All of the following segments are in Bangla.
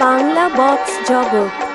বাংলা বক্স জগৎ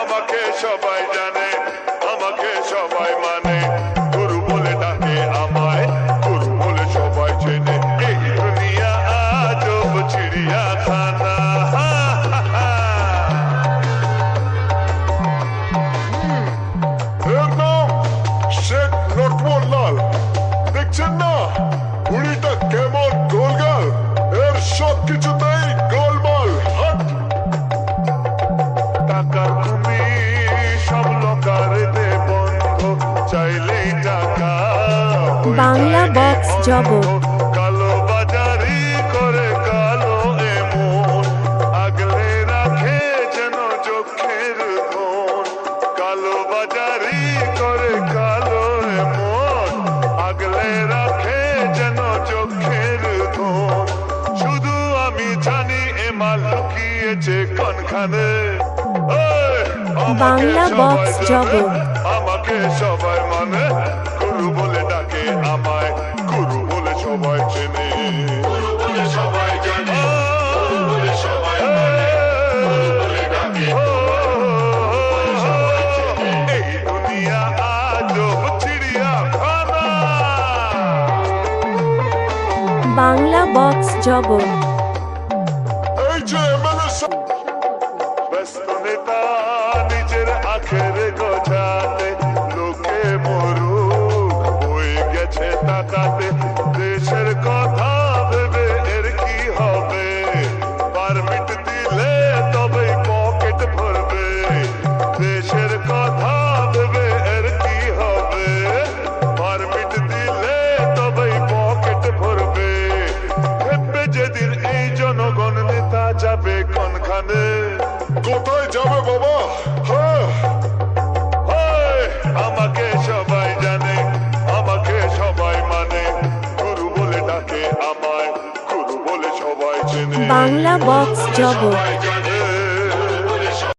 আমাকে সবাই জানে আমাকে সবাই মানে। গুরু বলে ডাকে আমায় গুরু বলে সবাই চেনে। এই দুনিয়া আজব চিড়িয়াখানা। শেখ লটমোল্লাল দেখছেন না? জগৎ। কালো বাজারি করে কালো এমন আগলে রাখে যেন চোখের ধন কালো বাজারি করে কালো এমন আগলে রাখে যেন চোখের ধন শুধু আমি জানি এ মাল লুকিয়েছে কোনখানে। আমাকে বাংলা বক্স জগৎ। আমাকে সবাই মানে। গুরু বলে ডাকে আমায় গুরু সবাই চেনে সবাই জানে সবাই বলে বক্স জগৎ ব্যস্ত নেতা, নিজের আখের গোছাতে, লোকে মরুক হয়ে গেছে তাকাতে কোনখানে কোথায় যাবে বাবা। হ্যাঁ। আমাকে সবাই জানে আমাকে সবাই মানে। গুরু বলে ডাকে আমায় গুরু বলে সবাই চেনে। বাংলা বক্স জগৎ।